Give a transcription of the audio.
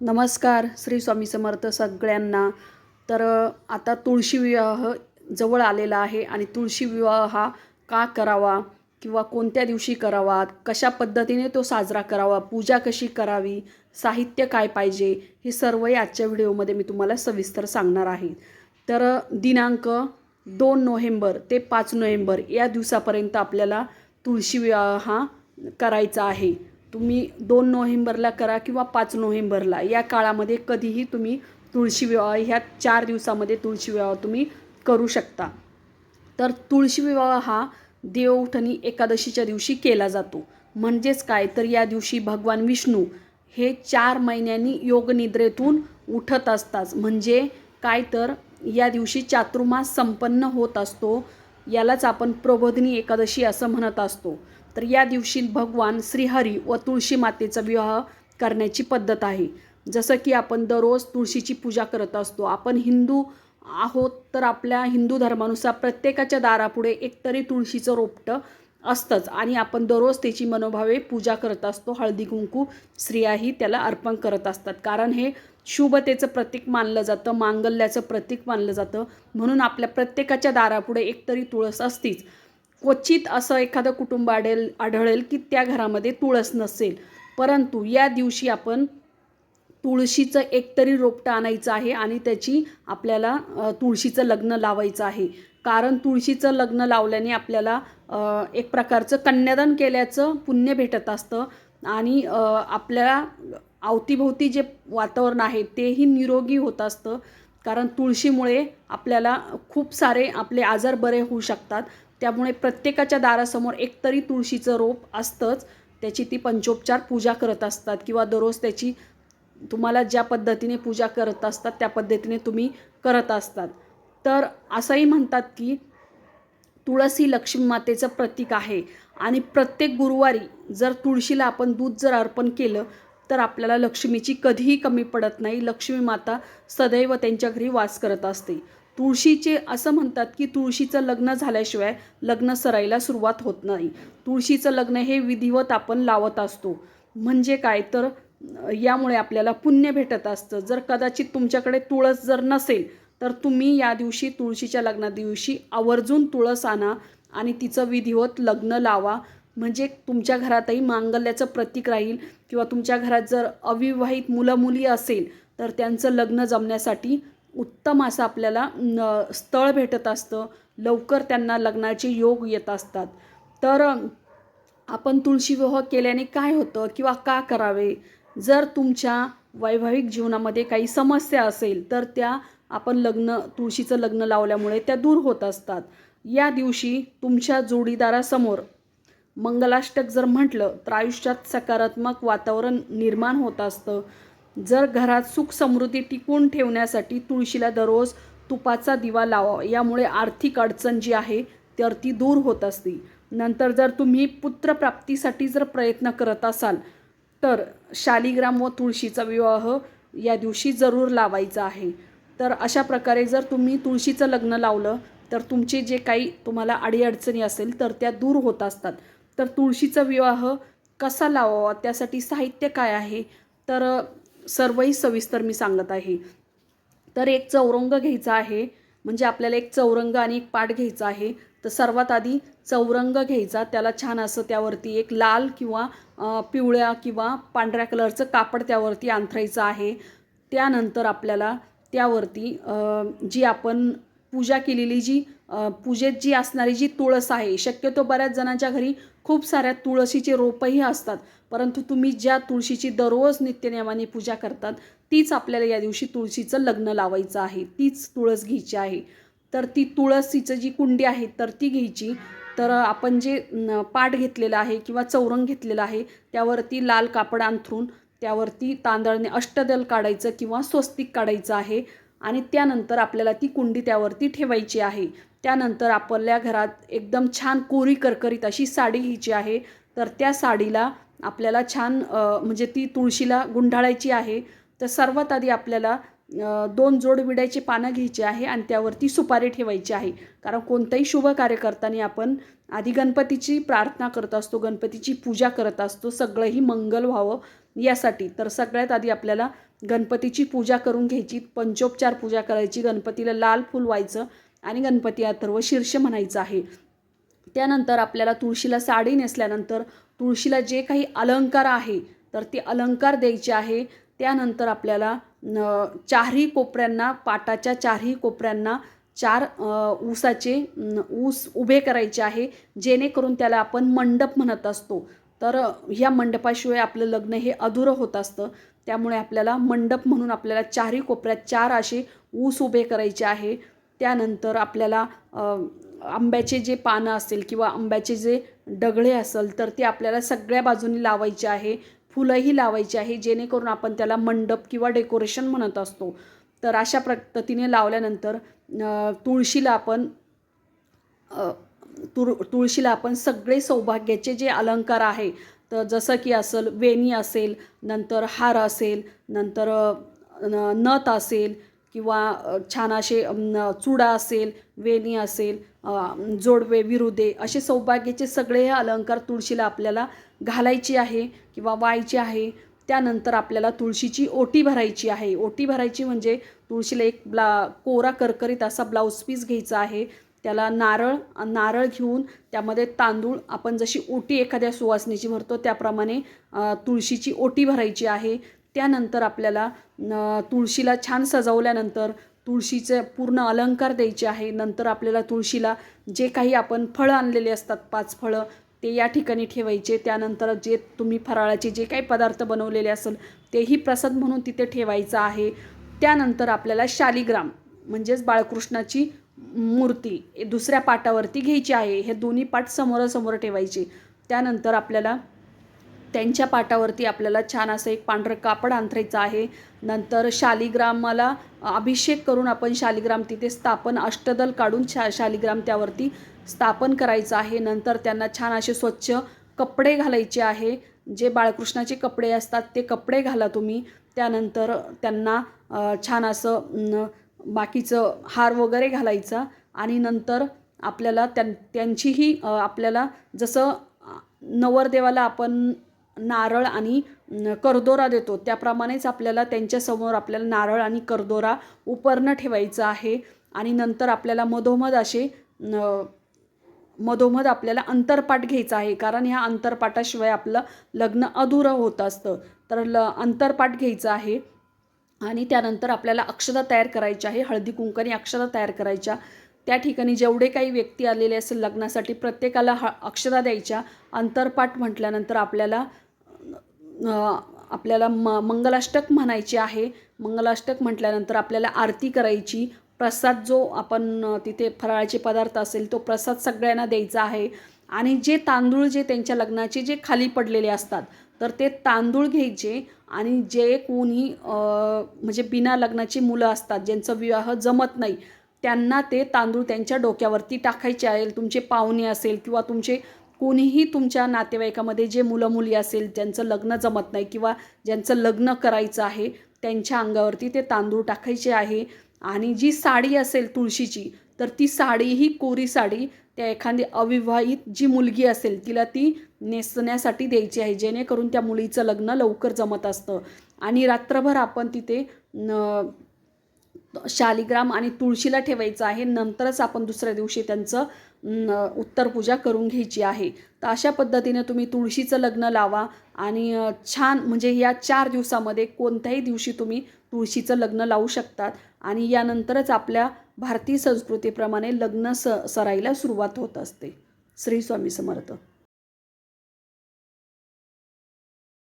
नमस्कार श्री स्वामी समर्थ सगळ्यांना. तर आता तुळशी विवाह जवळ आलेला आहे आणि तुळशी विवाह हा का करावा किंवा कोणत्या दिवशी करावा कशा पद्धतीने तो साजरा करावा? पूजा कशी करावी? साहित्य काय पाहिजे? हे सर्व आजच्या व्हिडिओमध्ये मी तुम्हाला सविस्तर सांगणार आहे. तर दिनांक दोन नोव्हेंबर ते पाच नोव्हेंबर या दिवसापर्यंत आपल्याला तुळशी विवाह हा करायचा आहे. तुम्ही दोन नोव्हेंबरला करा किंवा पाच नोव्हेंबरला. या काळामध्ये कधीही तुम्ही तुळशी विवाह ह्या चार दिवसामध्ये तुळशी विवाह तुम्ही करू शकता. तर तुळशी विवाह हा देवउठणी एकादशीच्या दिवशी केला जातो. म्हणजेच काय? तर या दिवशी भगवान विष्णू हे चार महिन्यांनी योगनिद्रेतून उठत असतात. म्हणजे काय तर? या दिवशी चातुर्मास संपन्न होत असतो. यालाच आपण प्रबोधिनी एकादशी असं म्हणत असतो. तर या दिवशी भगवान श्रीहरी व तुळशी मातेचा विवाह करण्याची पद्धत आहे. जसं की आपण दररोज तुळशीची पूजा करत असतो. आपण हिंदू आहोत तर आपल्या हिंदू धर्मानुसार प्रत्येकाच्या दारापुढे एकतरी तुळशीचं रोपटं असतंच आणि आपण दररोज त्याची मनोभावे पूजा करत असतो. हळदी कुंकू स्त्रियाही त्याला अर्पण करत असतात. कारण हे शुभतेचं प्रतीक मानलं जातं मांगल्याचं प्रतीक मानलं जातं. म्हणून आपल्या प्रत्येकाच्या दारापुढे एकतरी तुळस असतीच. क्वचित असं एखादं कुटुंब आढेल आढळेल की त्या घरामध्ये तुळस नसेल. परंतु या दिवशी आपण तुळशीचं एकतरी रोपटं आणायचं आहे आणि त्याची आपल्याला तुळशीचं लग्न लावायचं आहे. कारण तुळशीचं लग्न लावल्याने आपल्याला एक प्रकारचं कन्यादान केल्याचं पुण्य भेटत असतं आणि आपल्याला अवतीभोवती जे वातावरण आहे तेही निरोगी होत असतं. कारण तुळशीमुळे आपल्याला खूप सारे आपले आजार बरे होऊ शकतात. त्यामुळे प्रत्येकाच्या दारासमोर एकतरी तुळशीचं रोप असतंच. त्याची ती पंचोपचार पूजा करत असतात किंवा दररोज त्याची तुम्हाला ज्या पद्धतीने पूजा करत असतात त्या पद्धतीने तुम्ही करत असतात. तर असंही म्हणतात की तुळस ही लक्ष्मी मातेचं प्रतीक आहे. आणि प्रत्येक गुरुवारी जर तुळशीला आपण दूध जर अर्पण केलं तर आपल्याला लक्ष्मीची कधीही कमी पडत नाही. लक्ष्मी माता सदैव त्यांच्या घरी वास करत असते. तुळशीचे असं म्हणतात की तुळशीचं लग्न झाल्याशिवाय लग्न सरायला सुरुवात होत नाही. तुळशीचं लग्न हे विधिवत आपण लावत असतो. म्हणजे काय? तर यामुळे आपल्याला पुण्य भेटत असतं. जर कदाचित तुमच्याकडे तुळस जर नसेल तर तुम्ही या दिवशी तुळशीच्या लग्ना दिवशी आवर्जून तुळस आणा आणि तिचं विधिवत लग्न लावा. म्हणजे तुमच्या घरातही मांगल्याचं प्रतीक राहील किंवा तुमच्या घरात जर अविवाहित मुलं मुली असेल तर त्यांचं लग्न जमण्यासाठी उत्तम असं आपल्याला न स्थळ भेटत असतं. लवकर त्यांना लग्नाचे योग येत असतात. तर आपण तुळशी विवाह केल्याने काय होतं किंवा का करावे? जर तुमच्या वैवाहिक जीवनामध्ये काही समस्या असेल तर त्या आपण लग्न तुळशीचं लग्न लावल्यामुळे त्या दूर होत असतात. या दिवशी तुमच्या जोडीदारासमोर मंगलाष्टक जर म्हटलं तर आयुष्यात सकारात्मक वातावरण निर्माण होत असतं. जर घरात सुख समृद्धी टिकून ठेवण्यासाठी तुळशीला दररोज तुपाचा दिवा लावा यामुळे आर्थिक अडचण जी आहे तर ती दूर होत असते. नंतर जर तुम्ही पुत्रप्राप्तीसाठी जर प्रयत्न करत असाल तर शालिग्राम व तुळशीचा विवाह या दिवशी जरूर लावायचा आहे. तर अशा प्रकारे जर तुम्ही तुळशीचं लग्न लावलं तर तुमचे जे काही तुम्हाला अडीअडचणी असेल तर त्या दूर होत असतात. तर तुळशीचा विवाह कसा लावावा त्यासाठी साहित्य काय आहे? तर सर्वही सविस्तर मी सांगत आहे. तर एक चौरंग घ्यायचा आहे. म्हणजे आपल्याला एक चौरंग आणि एक पाट घ्यायचा आहे. तर सर्वात आधी चौरंग घ्यायचा. त्याला छान असं त्यावरती एक लाल किंवा पिवळ्या किंवा पांढऱ्या कलरचं कापड त्यावरती अंथरायचं आहे. त्यानंतर आपल्याला त्यावरती जी आपण पूजा केलेली जी पूजेत जी असणारी जी तुळस आहे शक्यतो बऱ्याच जणांच्या घरी खूप साऱ्या तुळशीचे रोपंही असतात. परंतु तुम्ही ज्या तुळशीची दररोज नित्यनियमाने पूजा करतात तीच आपल्याला या दिवशी तुळशीचं लग्न लावायचं आहे. तीच तुळस घ्यायची आहे. तर ती तुळसीचं जी कुंडी आहे तर ती घ्यायची. तर आपण जे पाट घेतलेलं आहे किंवा चौरंग घेतलेलं आहे त्यावरती लाल कापड अंथरून त्यावरती तांदळाने अष्टदल काढायचं किंवा स्वस्तिक काढायचं आहे. आणि त्यानंतर आपल्याला ती कुंडी त्यावरती ठेवायची आहे. त्यानंतर आपल्या घरात एकदम छान कोरी करकरीत अशी साडी घ्यायची आहे. तर त्या साडीला आपल्याला छान म्हणजे ती तुळशीला गुंढाळायची आहे. तर सर्वात आधी आपल्याला दोन जोड विड्याची पानं घ्यायची आहे आणि त्यावरती सुपारी ठेवायची आहे. कारण कोणतंही शुभ कार्य करताना आपण आधी गणपतीची प्रार्थना करत असतो गणपतीची पूजा करत असतो सगळंही मंगल व्हावं यासाठी. तर सगळ्यात आधी आपल्याला गणपतीची पूजा करून घ्यायची पंचोपचार पूजा करायची गणपतीला लाल फूल व्हायचं आणि गणपती अथर्व शीर्ष म्हणायचं आहे. त्यानंतर आपल्याला तुळशीला साडी नेसल्यानंतर तुळशीला जे काही अलंकार आहे तर ते अलंकार द्यायचे आहे. त्यानंतर आपल्याला चारही कोपऱ्यांना पाटाच्या चारही कोपऱ्यांना चार ऊसाचे ऊस उभे करायचे आहे. जेणेकरून त्याला आपण मंडप म्हणत असतो. तर ह्या मंडपाशिवाय आपलं लग्न हे अधुरं होत असतं. त्यामुळे आपल्याला मंडप म्हणून आपल्याला चारही कोपऱ्यात चार असे ऊस उभे करायचे आहे. त्यानंतर आपल्याला आंब्याचे जे पानं असेल किंवा आंब्याचे जे डगळे असेल तर ते आपल्याला सगळ्या बाजूनी लावायचे आहे. फुलंही लावायची आहे जेणेकरून आपण त्याला मंडप किंवा डेकोरेशन म्हणत असतो. तर अशा पद्धतीने लावल्यानंतर तुळशीला आपण तुळ तुळशीला आपण सगळे सौभाग्याचे जे अलंकार आहे तर जसं की असेल वेणी असेल नंतर हार असेल नंतर नथ असेल किंवा छान असे चुडा असेल वेणी असेल जोडवे विरुदे असे सौभाग्याचे सगळे हे अलंकार तुळशीला आपल्याला घालायचे आहे किंवा वायचे आहे. त्यानंतर आपल्याला तुळशीची ओटी भरायची आहे. ओटी भरायची म्हणजे तुळशीला एक ब्ला कोरा करकरीत असा ब्लाऊज पीस घ्यायचा आहे. त्याला नारळ नारळ घेऊन त्यामध्ये तांदूळ आपण जशी ओटी एखाद्या सुवासनीची भरतो त्याप्रमाणे तुळशीची ओटी भरायची आहे. त्यानंतर आपल्याला तुळशीला छान सजवल्यानंतर तुळशीचे पूर्ण अलंकार द्यायचे आहे. नंतर आपल्याला तुळशीला जे काही आपण फळं आणलेले असतात पाच फळं ते या ठिकाणी ठेवायचे. त्यानंतर जे तुम्ही फराळाचे जे काही पदार्थ बनवलेले असेल तेही प्रसाद म्हणून तिथे ठेवायचं आहे. त्यानंतर आपल्याला शालिग्राम म्हणजेच बाळकृष्णाची मूर्ती दुसऱ्या पाटावरती घ्यायची आहे. हे दोन्ही पाट समोरासमोर ठेवायचे. त्यानंतर आपल्याला त्यांच्या पाटावरती आपल्याला छान असं एक पांढरं कापड अंथरायचं आहे. नंतर शालिग्रामाला अभिषेक करून आपण शालिग्राम तिथे स्थापन अष्टदल काढून शा शालिग्राम त्यावरती स्थापन करायचं आहे. नंतर त्यांना छान असे स्वच्छ कपडे घालायचे आहे. जे बाळकृष्णाचे कपडे असतात ते कपडे घाला तुम्ही. त्यानंतर त्यांना छान असं बाकीचं हार वगैरे घालायचा. आणि नंतर आपल्याला त्यां त्यांचीही आपल्याला जसं नवरदेवाला आपण नारळ आणि करदोरा देतो. त्याप्रमाणेच आपल्याला त्यांच्यासमोर आपल्याला नारळ आणि करदोरा उपरणं ठेवायचं आहे. आणि नंतर आपल्याला मधोमध असे मधोमध आपल्याला अंतरपाठ घ्यायचा आहे. कारण ह्या अंतरपाठाशिवाय आपलं लग्न अधुरं होत असतं. तर ल अंतरपाठ घ्यायचं आहे. आणि त्यानंतर आपल्याला अक्षता तयार करायची आहे. हळदी कुंकणी अक्षता तयार करायच्या. त्या ठिकाणी जेवढे काही व्यक्ती आलेले असेल लग्नासाठी प्रत्येकाला ह अक्षता द्यायच्या. अंतरपाठ म्हटल्यानंतर आपल्याला आपल्याला म मंगलाष्टक म्हणायचे आहे. मंगलाष्टक म्हटल्यानंतर आपल्याला आरती करायची. प्रसाद जो आपण तिथे फराळाचे पदार्थ असेल तो प्रसाद सगळ्यांना द्यायचा आहे. आणि जे तांदूळ जे त्यांच्या लग्नाचे जे खाली पडलेले असतात तर ते तांदूळ घ्यायचे. आणि जे कोणी म्हणजे बिना लग्नाची मुलं असतात ज्यांचं विवाह जमत नाही त्यांना ते तांदूळ त्यांच्या डोक्यावरती टाकायचे आहे. तुमचे पाहुणे असेल किंवा तुमचे कोणीही तुमच्या नातेवाईकामध्ये जे मुलं मुली असेल ज्यांचं लग्न जमत नाही किंवा ज्यांचं लग्न करायचं आहे त्यांच्या अंगावरती ते तांदूळ टाकायचे आहे आणि जी साडी असेल तुळशीची तर ती साडी ही कोरी साडी त्या एखादी अविवाहित जी मुलगी असेल तिला ती नेसण्यासाठी द्यायची आहे जेणेकरून त्या मुलीचं लग्न लवकर जमत असतं. आणि रात्रभर आपण तिथे न शालिग्राम आणि तुळशीला ठेवायचं आहे. नंतरच आपण दुसऱ्या दिवशी त्यांचं उत्तरपूजा करून घ्यायची आहे. तर अशा पद्धतीने तुम्ही तुळशीचं लग्न लावा आणि छान म्हणजे या चार दिवसामध्ये कोणत्याही दिवशी तुम्ही तुळशीचं लग्न लावू शकतात. आणि यानंतरच आपल्या भारतीय संस्कृतीप्रमाणे लग्न स सराईला सुरुवात होत असते. श्री स्वामी समर्थ.